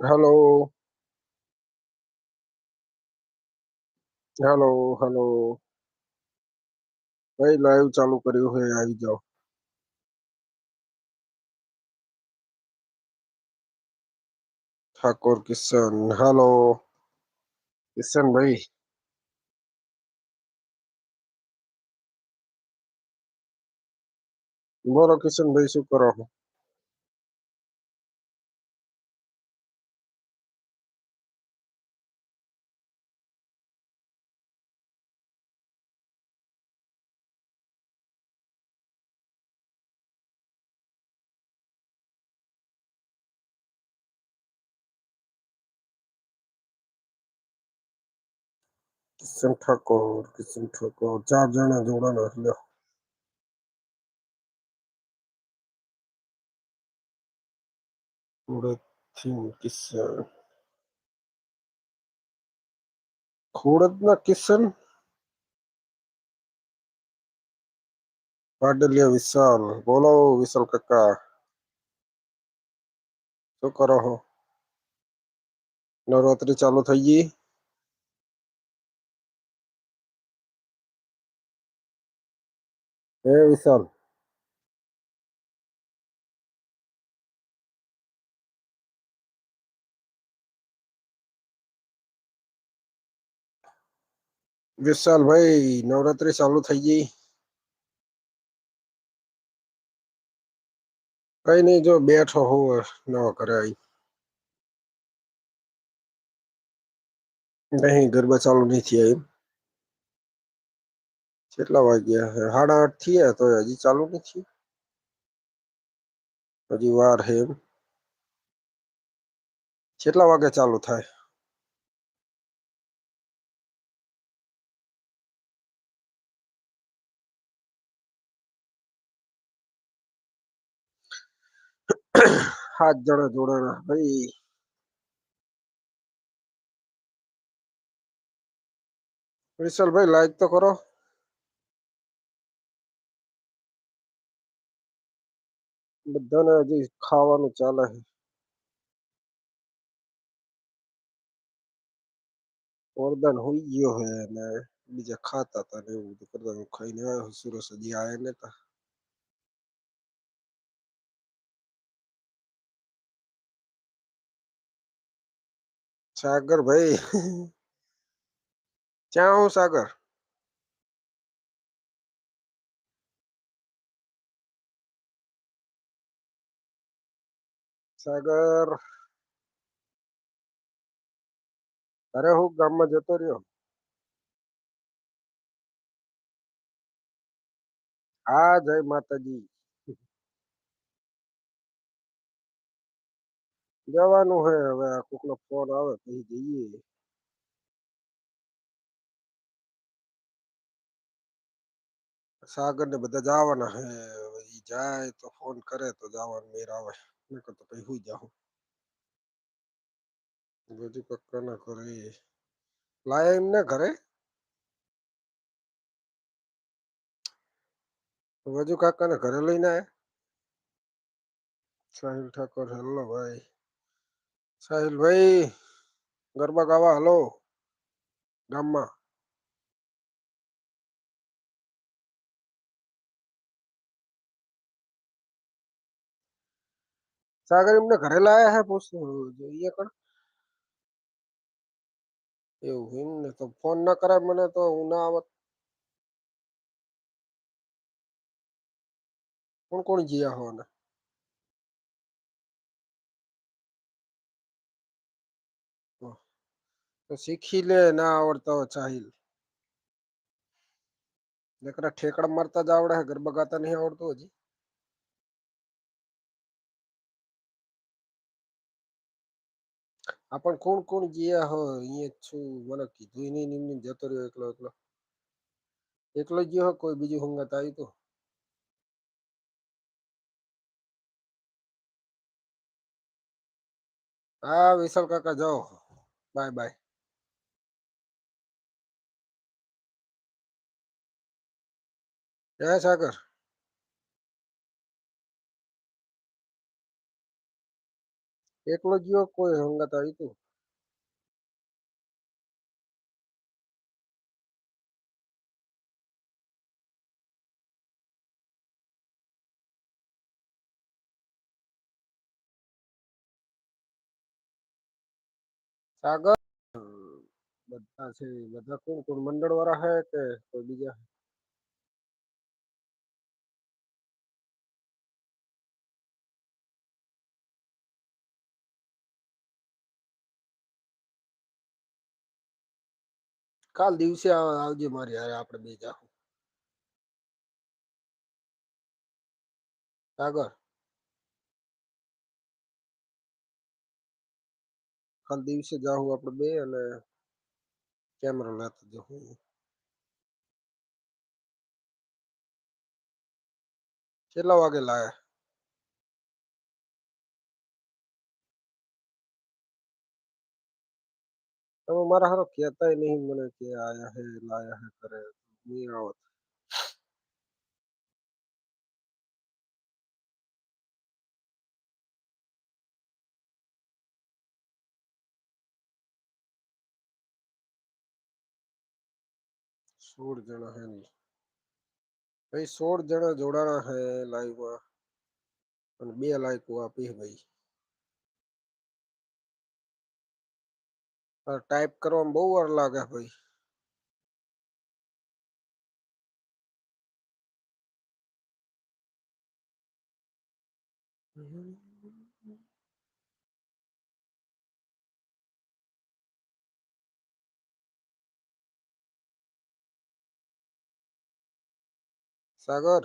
Hello, hello, hello. ભાઈ live ચાલુ કર્યું છે આવી જાઓ ઠાકોર કિશન હેલો કિશન ભાઈ બોલો કિશન ભાઈ શું કરો છો કિશન ઠાકોર કિશન ઠાકોર ચાર જણા જોડાના એટલે સુરતથી કિશન ખોડદના કિશન પાડલિયા વિશાલ બોલો વિશાલ કાકા શું કરો છો નવરાત્રી ચાલુ થઈ ગઈ હે વિશાલ વિશાલ ભાઈ નવરાત્રી ચાલુ થઈ ગઈ કઈ નહીં જો બેઠો હોવ નવા કરે આવી નહીં ગરબા ચાલુ નહીં થયા એમ કેટલા વાગ્યા છે સાડા આઠ થયા તો હજી ચાલુ નથી હજી વાર છે એમ કેટલા વાગે ચાલુ થાય સાત જણા જોડાણા ભાઈ વિશાલભાઈ લાઈક તો કરો બધાને હજી ખાવાનું ચાલે છે વરદાન હોઈ ગયો છે અને બીજા ખાતા હતા ને એવું બધું કરતા હું ખાઈને આવ્યો સુરસ હજી આયા નતા સાગર ભાઈ ક્યાં હું સાગર સાગર. અરે, હું ગામમાં જતો રહ્યો. હા, જય માતાજી. જવાનું હોય હવે, આ કોકનો ફોન આવે, પછી જઈએ. સાગર ને બધા જવાના હે જાય તો ફોન કરે તો જવાનું મેર આવે. નકર તો પછી હુઈ જાઉં બધું પક્કા ના કરે લાયા એમને ઘરે? વજુ કાકાને ઘરે લઈને આયા? સાહિલ ઠાકોર, હેલો ભાઈ. સાહિલ ભાઈ, ગરબા ગાવા, હલો. ગામમાં? સાગર એમને ઘરે લાયા હે પૂછ જોઈએ કણ એવું એમ ને તો ફોન ના કરાય મને તો હું ના આવત કોણ કોણ ગયા હો ને તો શીખી લે ના આવડતા હોય સાહિલ નકરા ઠેકડા મારતા જ આવડે હે ગરબા ગાતા નહીં આવડતું હજી આપણ કોણ કોણ ગયા હો અહીંયા જ છું મને કીધું નહીં નિમને જતો રહ્યો એકલો એકલો એકલો જ ગયો હો કોઈ બીજું હંગાત આવ્યું તો હા વિશાલ કાકા જાઓ બાય બાય જય સાગર એકલો જ ગયો કોઈ હંગાત આવ્યું તું સાગર બધા છે બધા કોણ કોણ મંડળ વાળા હે કે કોઈ બીજા કાલ દિવસે આવજે મારી, હારે આપણે બે જાહું. સાગર. કાલ દિવસે જાહું આપણે બે અને કેમેરો લેતા જવું કેટલા વાગે લાયા? તમે મારા હારો કહેતાય નહીં મને કે આયા હે લાયા હે કરે નહીં આવત સોળ જણા હે ને ભાઈ સોળ જણા જોડાણા હે લાઈવમાં અને બે લાઈકો આપી હે ભાઈ ટાઈપ કરવામાં બહુ વાર લાગે ભાઈ સાગર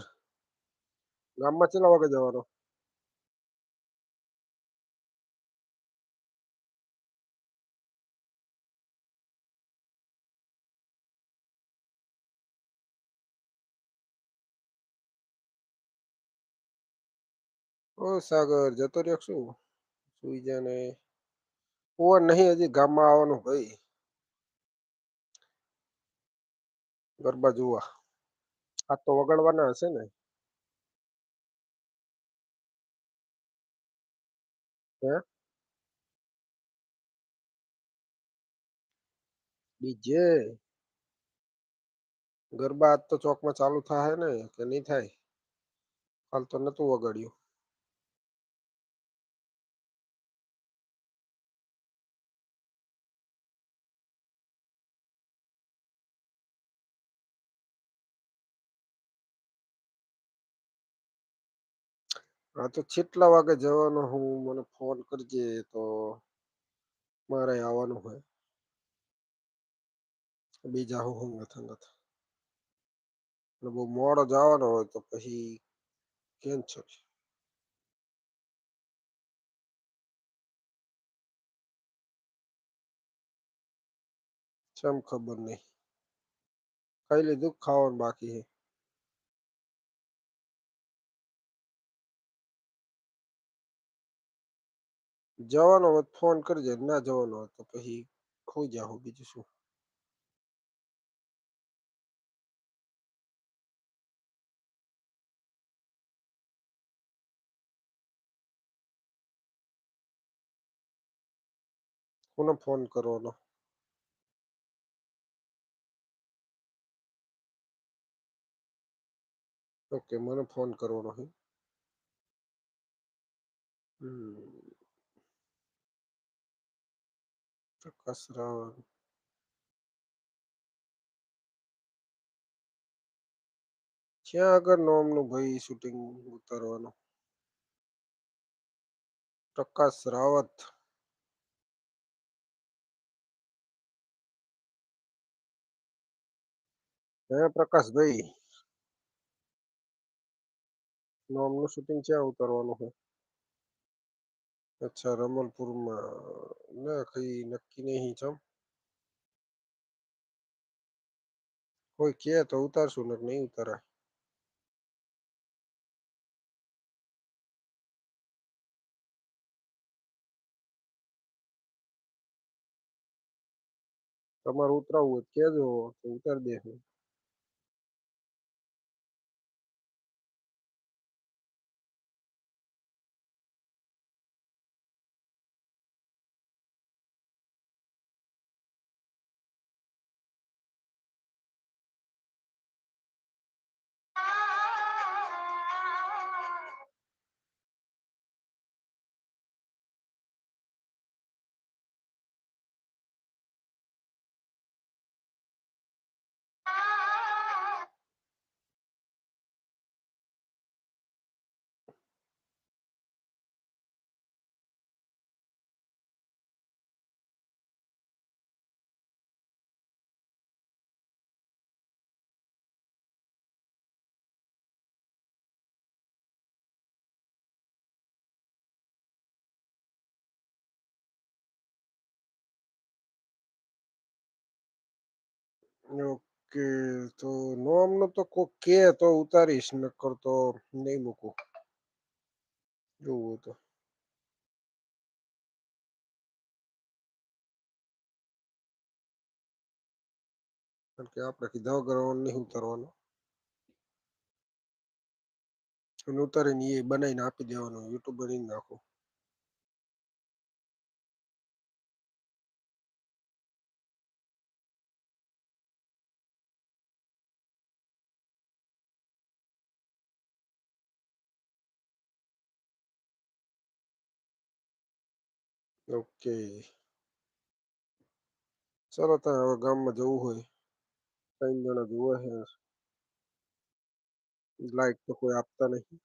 ગામમાં કેટલા વાગે જવાનો સાગર, જતો રહ્યો શું? સુઈ જા ને ઓ નહીં હજી ગામમાં આવવાનું ભાઈ. ગરબા જોવા. આ તો વગાડવાના હશે ને. ડીજે ગરબા તો ચોકમાં ચાલુ થાય ને, કે નહીં થાય? હાલ તો નતું વગાડ્યું. હા, તો છેટલા વાગે જવાનો હું મને ફોન કરજે તો મારે આવવાનું હોય. બીજા હું હું નથી નથી. અને બહુ મોડો જવાનો હોય તો પછી કેન્સલ ચમ ખબર નહીં. ખાઈ લીધું? ખાવાનું બાકી છે જવાનો હોત, ફોન કરજે ના જવાનો હોત, તો પછી ખોઈ જાઉં બીજું શું. કોને ફોન કરવાનો? ઓકે, મને ફોન કરવાનો છે. હમ. કસરવ ક્યાં આગળ નોમનું ભાઈ શૂટિંગ ઉતારવાનું પ્રકાશ રાવત હે પ્રકાશભાઈ નોમનું શૂટિંગ ક્યાં ઉતારવાનું છે અચ્છા રમલપુરમાં ના, કઈ નક્કી નહીં ચમ કોઈ કે તો ઉતારશું ને નહીં ઉતારાય. તમારે ઉતરાવવું હોય કેજો, તો ઉતારી દેશું. ઓકે તો નોમનો તો કોક કે તો ઉતારીશ નકર તો નહીં મૂકું જોવું તો કારણ કે આપણે કીધા વગર નહીં ઉતારવાનો ઉતારીને એ બનાવીને આપી દેવાનું યુટ્યુબ બની નાખો ઓકે ચાલો ત્યાં હવે ગામમાં જવું હોય ત્રણ જણા જુએ છે લાઈક તો કોઈ આપતા નહીં